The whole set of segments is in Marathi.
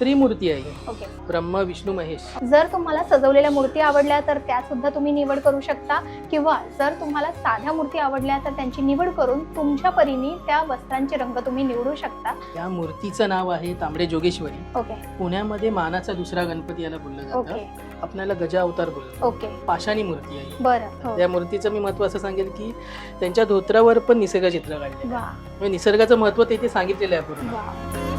त्रिमूर्ती आहे. ओके. ब्रह्मा विष्णू महेश. जर तुम्हाला सजवलेल्या मूर्ती आवडल्या तर त्या सुद्धा तुम्ही निवड करू शकता. किंवा जर तुम्हाला साध्या मूर्ती आवडल्या तर त्यांची निवड करून तुमच्या परीने त्या वस्त्रांचे रंग तुम्ही निवडू शकता. या मूर्तीचं नाव आहे तांबडे जोगेश्वरी. ओके. पुण्यामध्ये मानाचा दुसरा गणपती याला बोललं ओके. जातं आपल्याला गजा अवतार बोलतो ओके. पाषाणी मूर्ती आहे. बरं हो. त्या मूर्तीचं मी महत्त्व असं सांगेल की त्यांच्या धोत्रावर पण निसर्ग चित्र काढले वा. म्हणजे निसर्गाचं महत्त्व तेथे सांगितलेलं आहे पूर्ण. वा.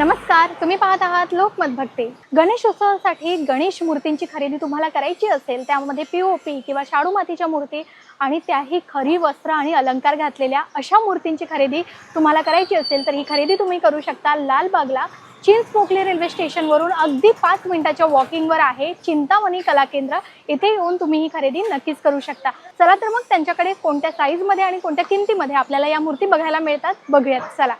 नमस्कार तुम्ही पाहत आहात लोकमत भक्ती गणेशोत्सवासाठी गणेश मूर्तींची खरेदी तुम्हाला करायची असेल त्यामध्ये पीओपी किंवा शाडू मातीच्या मूर्ती आणि त्याही खरी वस्त्र आणि अलंकार घातलेल्या अशा मूर्तींची खरेदी तुम्हाला करायची असेल तर ही खरेदी तुम्ही करू शकता लालबागला चिंचपोकली रेल्वे स्टेशनवरून अगदी पाच मिनिटाच्या वॉकिंगवर आहे चिंतामणी कला केंद्र. इथे येऊन तुम्ही ही खरेदी नक्कीच करू शकता. चला तर मग त्यांच्याकडे कोणत्या साईजमध्ये आणि कोणत्या किमतीमध्ये आपल्याला या मूर्ती बघायला मिळतात? बघूयात चला.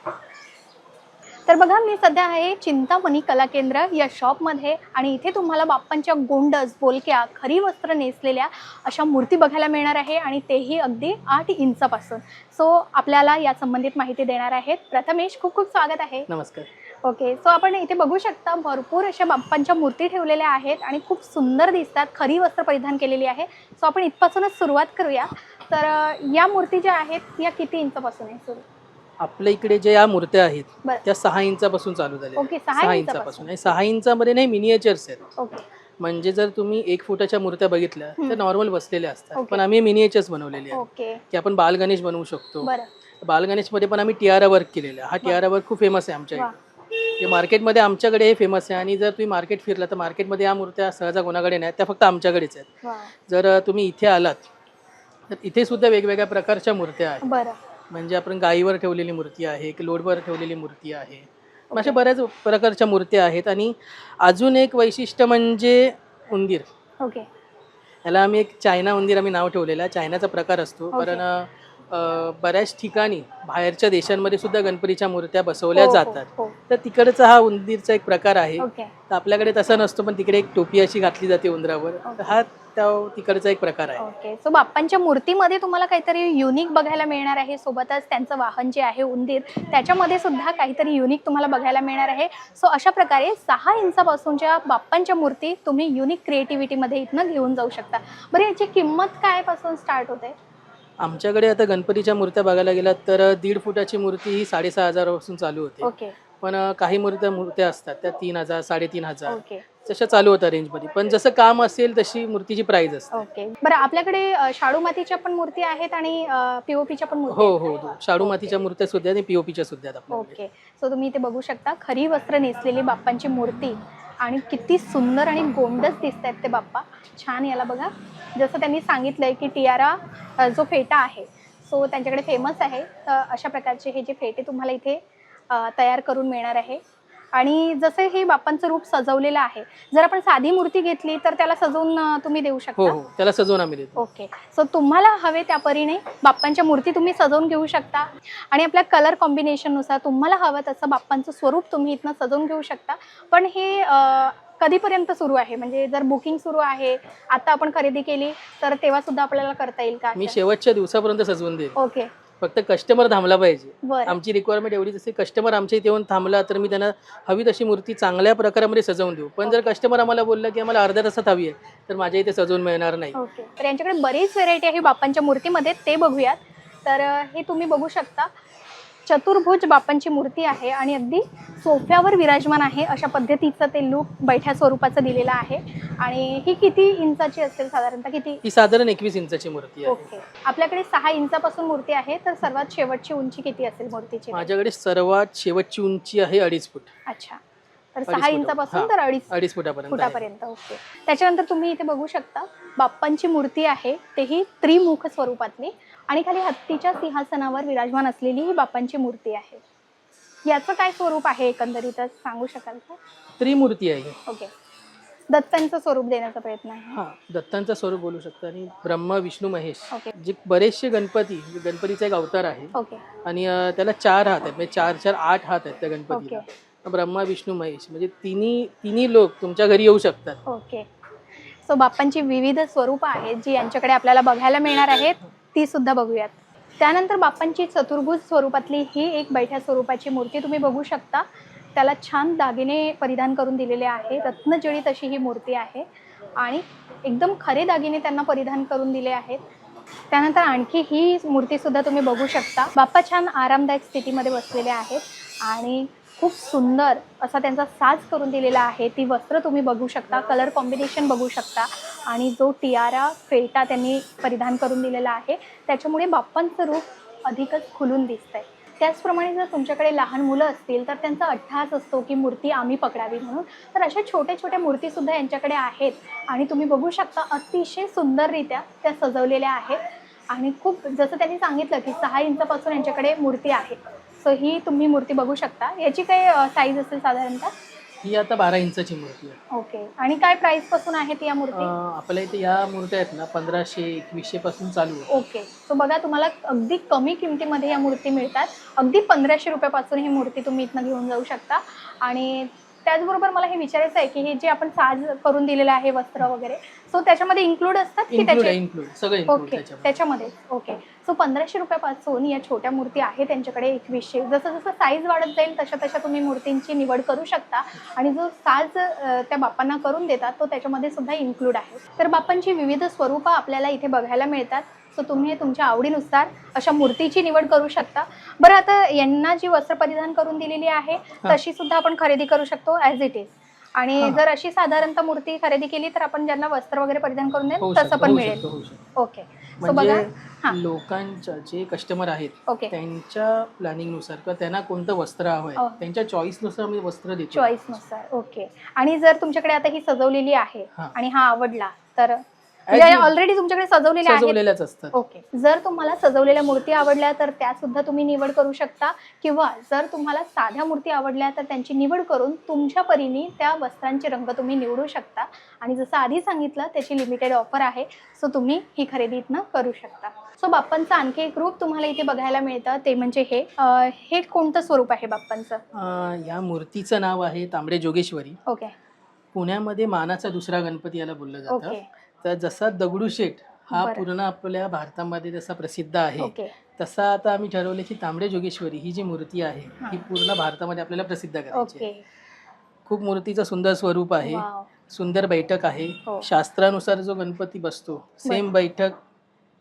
तर बघा मी सध्या आहे चिंतामणी कला केंद्र या शॉपमध्ये आणि इथे तुम्हाला बाप्पांच्या गोंडस बोलक्या खरी वस्त्र नेसलेल्या अशा मूर्ती बघायला मिळणार आहे आणि तेही अगदी आठ इंचापासून. सो आपल्याला या संबंधित माहिती देणार आहेत. प्रथमेश खूप खूप स्वागत आहे. नमस्कार. ओके सो आपण इथे बघू शकता भरपूर अशा बाप्पांच्या मूर्ती ठेवलेल्या आहेत आणि खूप सुंदर दिसतात. खरी वस्त्र परिधान केलेली आहे. सो आपण इथपासूनच सुरुवात करूया. तर या मूर्ती ज्या आहेत या किती इंचापासून आहे? सुरू आपल्या इकडे जे या मूर्त्या आहेत बरं. त्या सहा इंचापासून चालू झाल्या ओके सहा इंचापासून. आणि सहा इंचामध्ये नाही मिनिएचर्स आहेत. ओके. म्हणजे जर तुम्ही एक फुटाच्या मूर्त्या बघितल्या हम्म. तर नॉर्मल बसलेल्या असतात. ओके. पण आम्ही मिनिएचर्स बनवलेले आहेत. ओके. की आपण बाल गणेश बनवू शकतो. बरं. बाल गणेशमध्ये पण आम्ही टिआरा वर्क केलेला. आहे. हा टिआरा वर्क खूप फेमस आहे आमच्या वा. इकडे. मार्केटमध्ये आमच्याकडे हे फेमस आहे. आणि जर तुम्ही मार्केट फिरला तर मार्केटमध्ये या मूर्त्या सहजा कोणाकडे नाही. त्या फक्त आमच्याकडेच आहेत. वा. जर तुम्ही इथे आलात तर इथे सुद्धा वेगवेगळ्या प्रकारच्या मूर्त्या आहेत. बरं. म्हणजे आपण गाईवर ठेवलेली मूर्ती आहे की लोडवर ठेवलेली मूर्ती आहे. अशा बऱ्याच प्रकारच्या मूर्त्या आहेत आणि अजून एक वैशिष्ट्य म्हणजे उंदीर. ओके याला आम्ही एक चायना उंदीर आम्ही नाव ठेवलेलं आहे. चायनाचा प्रकार असतो. कारण अं, बऱ्याच ठिकाणी बाहेरच्या देशांमध्ये सुद्धा गणपतीच्या मूर्त्या बसवल्या हो, हो, जातात. हो. तर तिकडचा हा उंदीरचा एक प्रकार आहे. ओके तर आपल्याकडे तसा नसतो पण तिकडे एक टोपी अशी घातली जाते उंदरावर. तर हा त्या तिकडचा एक प्रकार आहे. ओके सो बाप्पांच्या मूर्तीमध्ये तुम्हाला काहीतरी युनिक बघायला मिळणार आहे. सोबतच त्यांचं वाहन जे आहे उंदीर त्याच्यामध्ये सुद्धा काहीतरी युनिक तुम्हाला बघायला मिळणार आहे. सो अशा प्रकारे सहा इंचापासूनच्या बाप्पांच्या मूर्ती तुम्ही युनिक क्रिएटिव्हिटीमध्ये इथनं घेऊन जाऊ शकता. बरं याची किंमत काय पासून स्टार्ट होते? आमच्याकडे आता गणपतीच्या मूर्त्या बघायला गेलात तर दीड फुटाची मूर्ती ही साडेसहा हजारापासून चालू होते. ओके पण काही मूर्त्या मूर्त्या असतात. त्या तीन हजार साडेतीन हजार. ओके. तशा चालू होतात रेंजमध्ये. पण जसं काम असेल तशी मूर्तीची प्राइस असते. ओके. बरं आपल्याकडे अ, शाडू मातीच्या पण मूर्ती आहेत आणि पीओपीच्या पण मूर्ती हो आहेत. हो हो. शाडू मातीच्या मूर्त्या सुद्धा आणि पीओपीच्या सुद्धा आपल्याकडे. ओके. सो तुम्ही इथे बघू शकता खरी वस्त्र नेसलेली बाप्पांची मूर्ती आणि किती सुंदर आणि गोंडस दिसत आहेत ते बाप्पा. छान याला बघा. जसं त्यांनी सांगितलंय की टियारा अ, जो फेटा आहे सो त्यांच्याकडे फेमस आहे. तर अशा प्रकारचे हे जे फेटे तुम्हाला इथे तयार करून मिळणार आहे. आणि जसं हे बाप्पांचं रूप सजवलेलं आहे जर आपण साधी मूर्ती घेतली तर त्याला सजवून तुम्ही देऊ हो शकता? हो त्याला सजवून आम्ही देतो. ओके. सो तुम्हाला हवे त्या परीने बाप्पांच्या मूर्ती तुम्ही सजवून घेऊ शकता. आणि आपल्या कलर कॉम्बिनेशननुसार तुम्हाला हवं तसं बाप्पांचं स्वरूप तुम्ही इथनं सजवून घेऊ शकता. पण हे कधीपर्यंत सुरू आहे? म्हणजे जर बुकिंग सुरू आहे आता आपण खरेदी केली तर तेव्हा सुद्धा आपल्याला करता येईल का मी शेवटच्या दिवसापर्यंत सजवून देईल. ओके. फक्त कस्टमर थांबला पाहिजे. आमची रिक्वायरमेंट एवढीच असते कस्टमर आमच्या इथे येऊन थांबला तर मी त्यांना हवी तशी मूर्ती चांगल्या प्रकारामध्ये सजवून देऊ. पण जर कस्टमर आम्हाला बोललं की आम्हाला अर्ध्या तासात हवी आहे तर माझ्या इथे सजवून मिळणार नाही. तर यांच्याकडे बरीच व्हेरायटी आहे बाप्पांच्या मूर्तीमध्ये ते बघूयात. तर हे तुम्ही बघू शकता. चतुर्भुज बाप्पांची मूर्ती आहे आणि अगदी सोफ्यावर विराजमान आहे अशा पद्धतीचं ते लूक बैठ्या स्वरूपाचं दिलेलं आहे. आणि ही किती इंचाची असेल साधारणतः? किती? ही साधारण एकवीस इंचाची मूर्ती आहे. ओके. आपल्याकडे सहा इंचापासून मूर्ती आहे तर सर्वात शेवटची उंची किती असेल मूर्तीची? माझ्याकडे सर्वात शेवटची उंची आहे अडीच फूट. अच्छा. तर सहा. इंचापासून. तर अडीच अडीच. फुटापर्यंत ओके. त्याच्यानंतर तुम्ही इथे बघू शकता बाप्पांची मूर्ती आहे तेही त्रिमुख स्वरूपातली. आणि खाली हत्तीच्या सिंहासनावर विराजमान असलेली ही बाप्पांची मूर्ती आहे. याचं काय स्वरूप आहे एकंदरीतच सांगू शकाल का? त्रिमूर्ती आहे. ओके. दत्तांचं स्वरूप देण्याचा प्रयत्न आहे. हा दत्तांचं स्वरूप बोलू शकतो आणि ब्रह्मा विष्णू महेश ओके. जे बरेचसे गणपती गणपतीचा एक अवतार आहे. ओके. आणि अं, त्याला चार हात आहेत म्हणजे चार चार आठ हात आहेत त्या गणपतीला. ब्रह्मा विष्णू महेश म्हणजे तिन्ही तिन्ही लोक तुमच्या घरी येऊ शकतात. ओके. सो बाप्पांची विविध स्वरूप आहेत जी यांच्याकडे आपल्याला बघायला मिळणार आहेत. ती सुद्धा बघूयात. त्यानंतर बाप्पांची चतुर्भुज स्वरूपातली ही एक बैठ्या स्वरूपाची मूर्ती तुम्ही बघू शकता. त्याला छान दागिने परिधान करून दिलेले आहे. रत्नजडित अशी ही मूर्ती आहे. आणि एकदम खरे दागिने त्यांना परिधान करून दिले आहेत. त्यानंतर आणखी ही मूर्तीसुद्धा तुम्ही बघू शकता. बाप्पा छान आरामदायक स्थितीमध्ये बसलेले आहेत. आणि खूप सुंदर असा त्यांचा साज करून दिलेला आहे. ती वस्त्र तुम्ही बघू शकता कलर कॉम्बिनेशन बघू शकता आणि जो टियारा फेटा त्यांनी परिधान करून दिलेला आहे त्याच्यामुळे बाप्पांचं रूप अधिकच खुलून दिसतंय. त्याचप्रमाणे जर तुमच्याकडे लहान मुलं असतील तर त्यांचा अट्टहास असतो की मूर्ती आम्ही पकडावी म्हणून. तर अशा छोट्या छोट्या मूर्तीसुद्धा यांच्याकडे आहेत आणि तुम्ही बघू शकता अतिशय सुंदररित्या त्या सजवलेल्या आहेत. आणि खूप जसं त्यांनी सांगितलं की सहा इंचापासून यांच्याकडे मूर्ती आहे. सो ही तुम्ही मूर्ती बघू शकता. याची काय साईज असेल साधारणतः? ही आता बारा इंचाची मूर्ती आहे. ओके. आणि काय प्राइसपासून आहेत या मूर्ती? आपल्या इथे या मूर्त्या आहेत ना पंधराशे एकवीसशे पासून चालू आहे. ओके. सो बघा तुम्हाला अगदी कमी किमतीमध्ये या मूर्ती मिळतात. अगदी पंधराशे रुपयापासून ही मूर्ती तुम्ही इथनं घेऊन जाऊ शकता. आणि त्याचबरोबर मला हे विचारायचं आहे की हे जे आपण साज करून दिलेलं आहे वस्त्र वगैरे सो त्याच्यामध्ये इन्क्लूड असतात की आहे त्याचे सगळं ओके त्याच्यामध्ये. त्याच्यामध्ये. ओके सो पंधराशे रुपयापासून या छोट्या मूर्ती आहे त्यांच्याकडे एकवीसशे. जसं जसं साईज वाढत जाईल तशा तशा तुम्ही मूर्तींची निवड करू शकता. आणि जो साज अ, त्या बाप्पांना करून देतात तो त्याच्यामध्ये सुद्धा इन्क्लूड आहे. तर बाप्पांची विविध स्वरूपं आपल्याला इथे बघायला मिळतात. सो तुम्ही तुमच्या आवडीनुसार अशा मूर्तीची निवड करू शकता बरं आता यांना जी वस्त्र परिधान करून दिलेली आहे. तशी सुद्धा आपण खरेदी करू शकतो ॲज इट इज आणि. जर अशी साधारणतः मूर्ती खरेदी केली तर आपण ज्यांना वस्त्र वगैरे परिधान करून देईल तसं पण मिळेल ओके सो बघा म्हणजे हा. लोकांच्या जे कस्टमर आहेत ओके त्यांच्या प्लॅनिंगनुसार किंवा त्यांना कोणतं वस्त्र हवं हो. त्यांच्या चॉईसनुसार आम्ही वस्त्र देतो चॉईसनुसार ओके आणि जर तुमच्याकडे आता ही सजवलेली आहे. आणि हा आवडला तर ऑलरेडी तुमच्याकडे सजवलेल्या सजवलेल्याच असतात. ओके जर तुम्हाला सजवलेल्या मूर्ती आवडल्या तर त्या सुद्धा तुम्ही निवड करू शकता. किंवा जर तुम्हाला साध्या मूर्ती आवडल्या तर त्यांची निवड करून तुमच्या परीने त्या वस्त्रांचे रंग तुम्ही निवडू शकता. आणि जसं आधी सांगितलं त्याची लिमिटेड ऑफर आहे. सो तुम्ही ही खरेदी इथनं करू शकता. सो बाप्पांचं आणखी एक रूप तुम्हाला इथे बघायला मिळतं. ते म्हणजे हे. हे कोणतं स्वरूप आहे बाप्पांचं? या मूर्तीचं नाव आहे तांबडे जोगेश्वरी. ओके पुण्यामध्ये मानाचा दुसरा गणपती याला बोललं जातं. तर जसा दगडूशेठ हा बरं. पूर्ण आपल्या भारतामध्ये जसा प्रसिद्ध आहे ओके तसा आता आम्ही ठरवले की तांबडे जोगेश्वरी ही जी मूर्ती आहे ही पूर्ण भारतामध्ये आपल्याला प्रसिद्ध करायची आहे. ओके खूप मूर्तीचं सुंदर स्वरूप आहे वाव. सुंदर बैठक आहे हो. शास्त्रानुसार जो गणपती बसतो सेम बैठक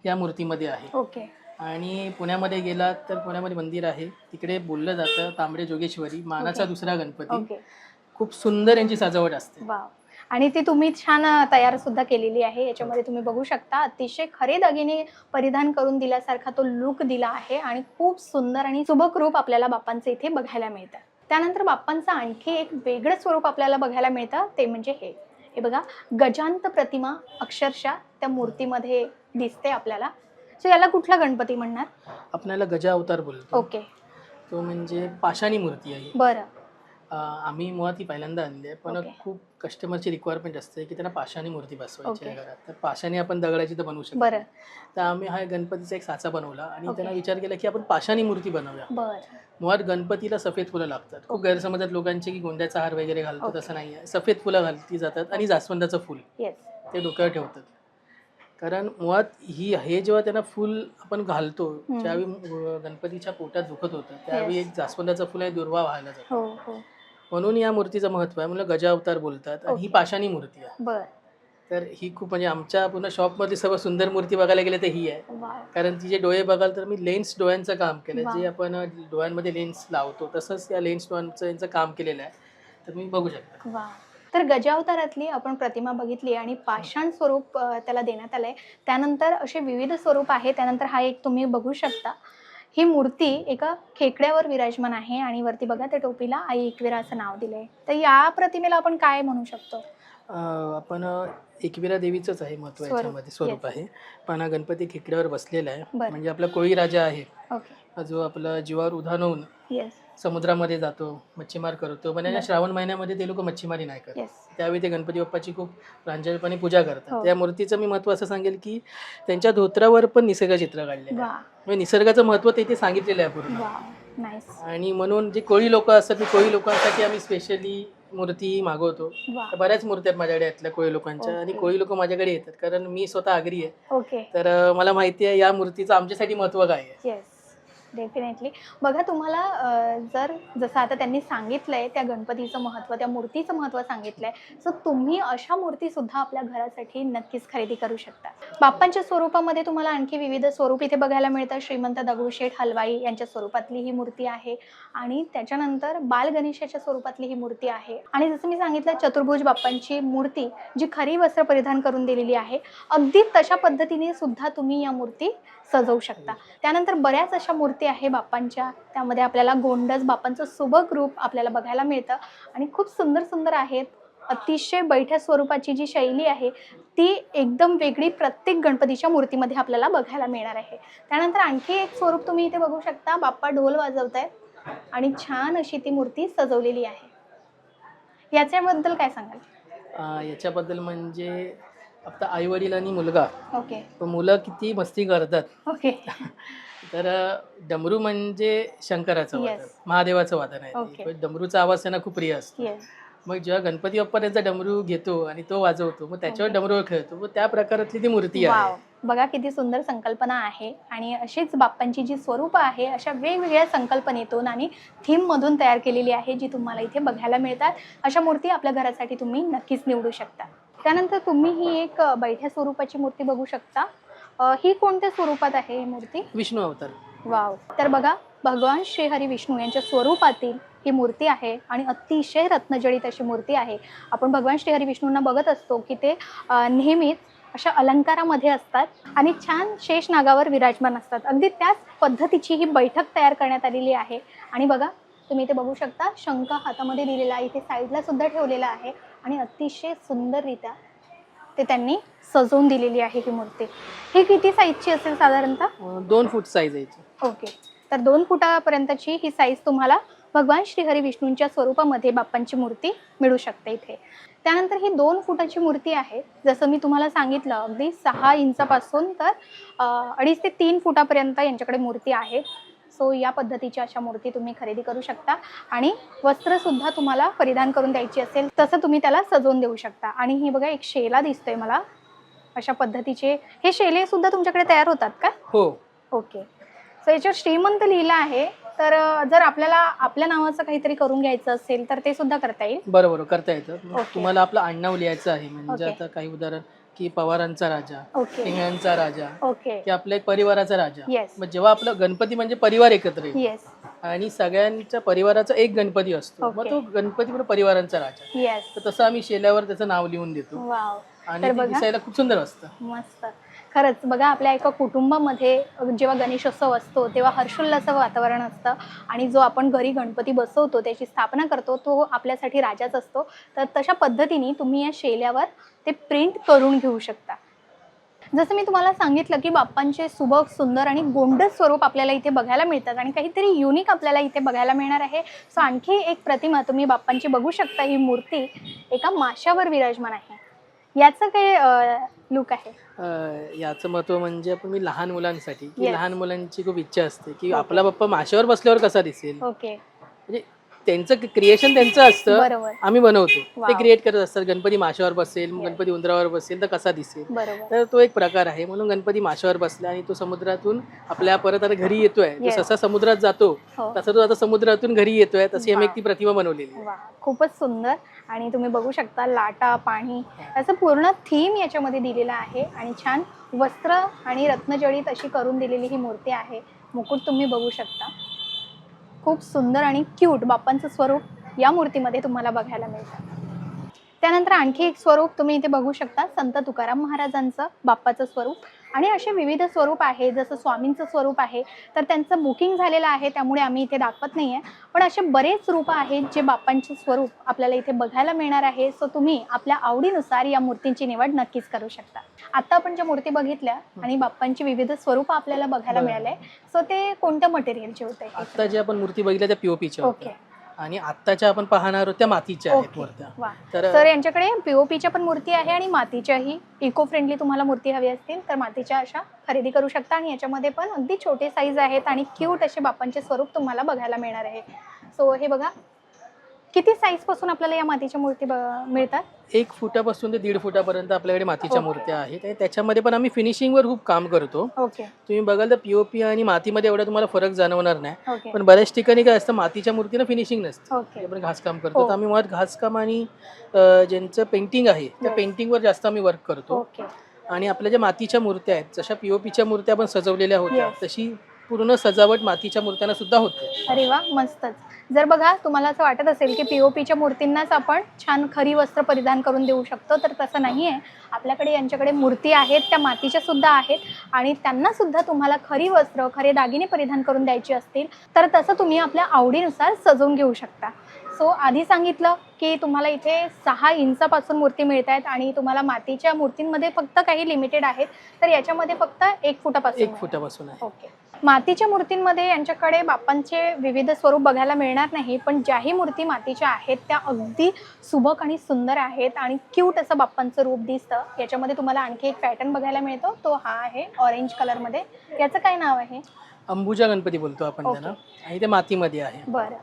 या मूर्तीमध्ये आहे ओके आणि पुण्यामध्ये गेलात तर पुण्यामध्ये मंदिर आहे तिकडे बोललं जातं तांबडे जोगेश्वरी मानाचा ओके. दुसरा गणपती ओके खूप सुंदर यांची सजावट असते वाव आणि ती तुम्ही छान तयार सुद्धा केलेली आहे. याच्यामध्ये तुम्ही बघू शकता अतिशय खरे दागिने परिधान करून दिल्यासारखा तो लुक दिला आहे आणि खूप सुंदर आणि सुबक रूप आपल्याला बाप्पांचं इथे बघायला मिळतं. त्यानंतर बाप्पांचं आणखी एक वेगळं स्वरूप आपल्याला बघायला मिळतं ते म्हणजे हे. हे बघा गजांत प्रतिमा अक्षरशः त्या मूर्तीमध्ये दिसते आपल्याला. सो याला कुठला गणपती म्हणणार? आपल्याला गजा अवतार बोलतो. ओके तो म्हणजे पाषाणी मूर्ती आहे. बरं. अं, आम्ही मुळात ती पहिल्यांदा आणली आहे पण ओके. खूप कस्टमरची रिक्वायरमेंट असते की त्यांना पाषाणी मूर्ती बसवायची आहे. घरात. तर पाषाणी आपण दगडाची तर बनवू शकतो बरं. तर आम्ही हा गणपतीचा एक साचा बनवला आणि ओके. त्यांना विचार केला की आपण पाषाणी मूर्ती बनवूया. बरं. मुळात गणपतीला सफेद फुलं लागतात. खूप ओके. गैरसमजात लोकांचे की गोंड्याचा हार वगैरे घालतो ओके. तसं नाही आहे. सफेद फुलं घालती जातात आणि जास्वंदाचं फुल. येस ते डोक्यावर ठेवतात. कारण मुळात ही हे जेव्हा त्यांना फुल आपण घालतो. ज्यावेळी अं, गणपतीच्या पोटात दुखत होतं त्यावेळी एक जास्वंदाचं फुल आहे दुर्वा व्हायला जातो. हो हो. म्हणून या मूर्तीचं महत्त्व आहे. म्हणून गजा अवतार बोलतात आणि ही. पाषाणी मूर्ती आहे. बरं. तर ही खूप म्हणजे आमच्या पूर्ण शॉपमध्ये सर्व सुंदर मूर्ती बघायला गेले तर ही आहे. कारण तिचे डोळे बघाल तर मी लेन्स डोळ्यांचं काम केलं वा. जे आपण डोळ्यांमध्ये लेन्स लावतो तसंच या लेन्स डोळ्यांचं यांचं काम केलेलं आहे. तर तुम्ही बघू शकता. वा तर गजावतारातली आपण प्रतिमा बघितली आणि पाषाण स्वरूप अ, त्याला देण्यात आलंय. त्यानंतर असे विविध स्वरूप आहे. त्यानंतर हा एक तुम्ही बघू शकता. ही मूर्ती एका खेकड्यावर विराजमान आहे आणि वरती बघा त्या टोपीला आई एकविरा असं नाव दिलंय. तर या प्रतिमेला आपण काय म्हणू शकतो? आपण एकविरा देवीचंच आहे महत्त्व स्वरूप, याच्यामध्ये स्वरूप. आहे. पण हा गणपती खेकड्यावर बसलेला आहे. म्हणजे आपला कोळी राजा आहे. जो आपला जीवावर उधाण होऊन समुद्रामध्ये जातो मच्छीमार करतो. पण या बरं. श्रावण महिन्यामध्ये ते लोक मच्छीमारी नाही करत. त्यावेळी ते गणपती बाप्पाची खूप प्रांजळपणे पूजा हो. करतात त्या मूर्तीचं मी महत्त्व असं सांगेल की त्यांच्या धोत्रावर पण निसर्ग चित्र काढले म्हणजे निसर्गाचं महत्त्व ते सांगितलेलं आहे पूर्ण. आणि म्हणून जे कोळी लोक असतात ते कोळी लोकांसाठी आम्ही स्पेशली मूर्ती मागवतो. बऱ्याच मूर्ती आहेत माझ्याकडे यातल्या कोळी लोकांच्या आणि. कोळी लोक माझ्याकडे येतात. कारण मी स्वतः आगरी आहे. तर मला माहिती आहे या मूर्तीचं आमच्यासाठी महत्त्व काय आहे. डेफिनेटली बघा तुम्हाला जर जसं आता त्यांनी सांगितलंय त्या गणपतीचं महत्त्व त्या मूर्तीचं महत्त्व सांगितलंय सो तुम्ही अशा मूर्ती सुद्धा आपल्या घरासाठी नक्कीच खरेदी करू शकता. बाप्पांच्या स्वरूपामध्ये तुम्हाला आणखी विविध स्वरूप इथे बघायला मिळतं श्रीमंत दगडूशेठ हलवाई यांच्या स्वरूपातली ही मूर्ती आहे आणि त्याच्यानंतर बाल गणेशाच्या स्वरूपातली ही मूर्ती आहे. आणि जसं मी सांगितलं चतुर्भुज बाप्पांची मूर्ती जी खरी वस्त्र परिधान करून दिलेली आहे अगदी तशा पद्धतीने सुद्धा तुम्ही या मूर्ती सजवू शकता. त्यानंतर बऱ्याच अशा मूर्ती आहे बाप्पांच्या. त्यामध्ये आपल्याला गोंडस बाप्पांचं सुबक रूप आपल्याला बघायला मिळतं. आणि खूप सुंदर सुंदर आहेत. अतिशय बैठ्या स्वरूपाची जी शैली आहे ती एकदम वेगळी प्रत्येक गणपतीच्या मूर्तीमध्ये आपल्याला बघायला मिळणार आहे. त्यानंतर आणखी एक स्वरूप तुम्ही इथे बघू शकता. बाप्पा ढोल वाजवत आहेत आणि छान अशी ती मूर्ती सजवलेली आहे. याच्याबद्दल काय सांगाल? याच्याबद्दल म्हणजे फक्त आई वडील आणि मुलगा. ओके. मुलं किती मस्ती करतात. ओके. तर डमरू म्हणजे शंकराचं Yes. वादन महादेवाचं वादन आहे Okay. ते. पण डमरूचा आवाज त्यांना खूप प्रिय असतो. येस मग जेव्हा गणपती बाप्पा त्यांचा डमरू घेतो आणि तो वाजवतो मग त्याच्यावर Okay. डमरूवर खेळतो. मग त्या प्रकारातली ती मूर्ती वाव. आहे बघा किती सुंदर संकल्पना आहे आणि अशीच बाप्पांची जी स्वरूप आहे अशा वेगवेगळ्या संकल्पनेतून आणि थीम मधून तयार केलेली आहे जी तुम्हाला इथे बघायला मिळतात. अशा मूर्ती आपल्या घरासाठी तुम्ही नक्कीच निवडू शकता. त्यानंतर तुम्ही ही एक बैठ्या स्वरूपाची मूर्ती बघू शकता. अ, ही कोणत्या स्वरूपात आहे ही मूर्ती? विष्णू अवतार. वाव. तर बघा भगवान श्री हरी विष्णू यांच्या स्वरूपातील ही मूर्ती आहे आणि अतिशय रत्नजडित अशी मूर्ती आहे. आपण भगवान श्री हरी विष्णूंना बघत असतो की ते अ, नेहमीच अशा अलंकारामध्ये असतात आणि छान शेष नागावर विराजमान असतात. अगदी त्याच पद्धतीची ही बैठक तयार करण्यात आलेली आहे. आणि बघा तुम्ही इथे बघू शकता शंख हातामध्ये दिलेला आहे. इथे साईडला सुद्धा ठेवलेला आहे. आणि अतिशय सुंदररित्या ते त्यांनी सजवून दिलेली आहे ही मूर्ती. ही किती साईजची असेल साधारणतः? अं, दोन फूट साईज आहे याची. ओके. तर दोन फुटापर्यंतची ही साईज तुम्हाला भगवान श्रीहरी विष्णूंच्या स्वरूपामध्ये बाप्पांची मूर्ती मिळू शकते इथे. त्यानंतर ही दोन फुटाची मूर्ती आहे. जसं मी तुम्हाला सांगितलं अगदी सहा इंचापासून तर अं, अडीच ते तीन फुटापर्यंत यांच्याकडे मूर्ती आहे. सो या पद्धतीच्या अशा मूर्ती तुम्ही खरेदी करू शकता. आणि वस्त्रसुद्धा तुम्हाला परिधान करून द्यायची असेल तसं तुम्ही त्याला सजवून देऊ शकता. आणि ही बघा एक शेला दिसतोय मला. अशा पद्धतीचे हे शेले सुद्धा तुमच्याकडे तयार होतात का? हो. ओके. सो याच्यावर श्रीमंत लिहिलं आहे. तर जर आपल्याला आपल्या नावाचं काहीतरी करून घ्यायचं असेल तर ते सुद्धा करता येईल? बरोबर करता येतं. तुम्हाला आपलं आडनाव लिहायचं आहे. म्हणजे. आता काही उदाहरण की पवारांचा राजा ओके पिंगळ्यांचा राजा ओके की आपल्या एक परिवाराचा राजा. Yes. मग जेव्हा आपलं गणपती म्हणजे परिवार एकत्र येईल येस आणि सगळ्यांच्या परिवाराचा एक गणपती असतो. मग Okay. तो गणपती म्हणजे परिवारांचा राजा. येस तर तसं आम्ही शेल्यावर त्याचं नाव लिहून देतो. वाव आणि तर ते बघा. दिसायला खूप सुंदर असतं. मस्त. खरंच बघा आपल्या एका कुटुंबामध्ये जेव्हा गणेशोत्सव असतो तेव्हा हर्षोल्लाचं वातावरण असतं आणि जो आपण घरी गणपती बसवतो त्याची स्थापना करतो तो आपल्यासाठी राजाच असतो. तर तशा पद्धतीने तुम्ही या शेल्यावर ते प्रिंट करून घेऊ शकता. जसं मी तुम्हाला सांगितलं की बाप्पांचे सुबक सुंदर आणि गोंडस स्वरूप आपल्याला इथे बघायला मिळतात आणि काहीतरी युनिक आपल्याला इथे बघायला मिळणार आहे. सो आणखी एक प्रतिमा तुम्ही बाप्पांची बघू शकता ही मूर्ती एका माशावर विराजमान आहे. याचं काय लुक आहे अं, याचं महत्त्व म्हणजे आपण मी लहान मुलांसाठी की Yes. लहान मुलांची खूप इच्छा असते की. आपला बाप्पा माशावर बसल्यावर कसा दिसेल ओके म्हणजे त्यांचं क्रिएशन त्यांचं असतं. बरोबर. आम्ही बनवतो. ते. क्रिएट करत असतात. गणपती माशावर बसेल मग Yes. गणपती उंदरावर बसेल तर कसा दिसेल? बरोबर. तर तो एक प्रकार आहे. म्हणून गणपती माशावर बसला आणि तो समुद्रातून आपल्या परत आता घरी येतोय. तो Yes. जसा समुद्रात जातो हो. तसा तो आता समुद्रातून घरी येतोय. तशी आम्ही. एक ती प्रतिमा बनवलेली आहे. वा खूपच सुंदर. आणि तुम्ही बघू शकता लाटा पाणी याचं पूर्ण थीम याच्यामध्ये दिलेलं आहे. आणि छान वस्त्र आणि रत्नजडित अशी करून दिलेली ही मूर्ती आहे. मुकुट तुम्ही बघू शकता. खूप सुंदर आणि क्यूट बाप्पांचं स्वरूप या मूर्तीमध्ये तुम्हाला बघायला मिळतं. त्यानंतर आणखी एक स्वरूप तुम्ही इथे बघू शकता संत तुकाराम महाराजांचं बाप्पाचं स्वरूप. आणि असे विविध स्वरूप आहे जसं स्वामींचं स्वरूप आहे तर त्यांचं बुकिंग झालेलं आहे त्यामुळे आम्ही इथे दाखवत नाही आहे पण असे बरेच रूप आहेत जे बाप्पांचे स्वरूप आपल्याला इथे बघायला मिळणार आहे. सो तुम्ही आपल्या आवडीनुसार या मूर्तींची निवड नक्कीच करू शकता. आता आपण ज्या मूर्ती बघितल्या आणि बाप्पांची विविध स्वरूप आपल्याला बघायला. मिळाले. सो ते कोणत्या मटेरियलचे होते? आता जे आपण मूर्ती बघितल्या त्या पीओपीच्या ओके आणि आत्ताच्या आपण पाहणार आहोत त्या मातीच्या आहेत ओके. मूर्त्या वा. तर यांच्याकडे पीओपीच्या पण मूर्ती आहे आणि मातीच्याही इको फ्रेंडली तुम्हाला मूर्ती हवी असतील तर मातीच्या अशा खरेदी करू शकता आणि याच्यामध्ये पण अगदी छोटे साईज आहेत आणि क्यूट असे बाप्पांचे स्वरूप तुम्हाला बघायला मिळणार आहे. सो हे बघा किती साईजपासून आपल्याला या मातीच्या मूर्ती मिळतात? एक फुटापासून ते दीड फुटापर्यंत आपल्याकडे मातीच्या ओके. मूर्त्या आहेत. आणि त्याच्यामध्ये पण आम्ही फिनिशिंगवर खूप काम करतो. ओके. तुम्ही बघाल तर पीओपी आणि मातीमध्ये एवढा तुम्हाला फरक जाणवणार नाही. ओके. पण बऱ्याच ठिकाणी काय असतं मातीच्या मूर्तीनं फिनिशिंग नसते. ओके. आपण घासकाम करतो. हो. तर आम्ही मुळात घासकाम आणि अ, ज्यांचं पेंटिंग आहे त्या Yes. पेंटिंगवर जास्त आम्ही वर्क करतो. ओके. आणि आपल्या ज्या मातीच्या मूर्त्या आहेत जशा पीओपीच्या मूर्त्या आपण सजवलेल्या होत्या Yes. तशी पूर्ण सजावट मातीच्या मूर्त्यांना सुद्धा होते. अरे वा मस्तच. जर बघा तुम्हाला असं वाटत असेल की पीओपीच्या मूर्तींनाच आपण छान खरी वस्त्र परिधान करून देऊ शकतो तर तसं नाही आहे आपल्याकडे यांच्याकडे मूर्ती आहेत त्या मातीच्या सुद्धा आहेत आणि त्यांना सुद्धा तुम्हाला खरी वस्त्र खरे दागिने परिधान करून द्यायची असतील तर तसं तुम्ही आपल्या आवडीनुसार सजवून घेऊ शकता. सो आधी सांगितलं की तुम्हाला इथे सहा इंचापासून मूर्ती मिळत आहेत आणि तुम्हाला मातीच्या मूर्तींमध्ये फक्त काही लिमिटेड आहेत तर याच्यामध्ये फक्त एक फुटापासून एक. फुटापासून आहे. ओके मातीच्या मूर्तींमध्ये यांच्याकडे बाप्पांचे विविध स्वरूप बघायला मिळणार नाही पण ज्याही मूर्ती मातीच्या आहेत त्या अगदी सुबक आणि सुंदर आहेत आणि क्यूट असं बाप्पांचं रूप दिसतं. याच्यामध्ये तुम्हाला आणखी एक पॅटर्न बघायला मिळतो. तो हा आहे ऑरेंज कलरमध्ये याचं काय नाव आहे? अंबुजा गणपती बोलतो आपण. त्यांना आणि ते मातीमध्ये आहे. बरं.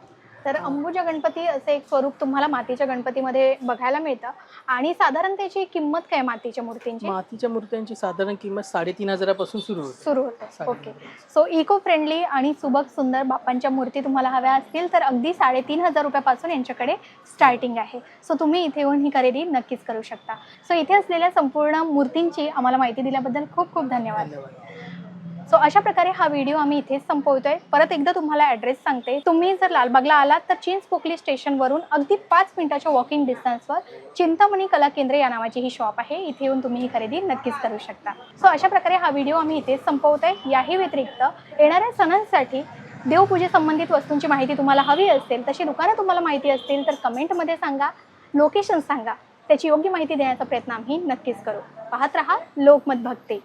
तर अंबुजा गणपती असं एक स्वरूप तुम्हाला मातीच्या गणपतीमध्ये बघायला मिळतं. आणि साधारण त्याची किंमत काय मातीच्या मूर्तींची? मातीच्या मूर्त्यांची साधारण किंमत साडेतीन हजारापासून सुरू होते. सुरू होते. ओके. सो इको फ्रेंडली आणि सुबक सुंदर बाप्पांच्या मूर्ती तुम्हाला हव्या असतील तर अगदी साडेतीन हजार रुपयापासून यांच्याकडे स्टार्टिंग आहे. सो तुम्ही इथे येऊन ही खरेदी नक्कीच करू शकता. सो इथे असलेल्या संपूर्ण मूर्तींची आम्हाला माहिती दिल्याबद्दल खूप खूप धन्यवाद. सो अशा प्रकारे हा व्हिडिओ आम्ही इथेच संपवतोय. परत एकदा तुम्हाला ॲड्रेस सांगते. तुम्ही जर लालबागला आलात तर चिंच पोकली स्टेशनवरून अगदी पाच मिनिटाच्या वॉकिंग डिस्टन्सवर चिंतामणी कला केंद्र या नावाची ही शॉप आहे. इथे येऊन तुम्ही ही खरेदी नक्कीच करू शकता. सो अशा प्रकारे हा व्हिडिओ आम्ही इथेच संपवतोय. याही व्यतिरिक्त येणाऱ्या सणांसाठी देवपूजेसंबंधित वस्तूंची माहिती तुम्हाला हवी असेल तशी दुकानं तुम्हाला माहिती असतील तर कमेंटमध्ये सांगा लोकेशन सांगा. त्याची योग्य माहिती देण्याचा प्रयत्न आम्ही नक्कीच करू. पाहत रहा लोकमत भक्ती.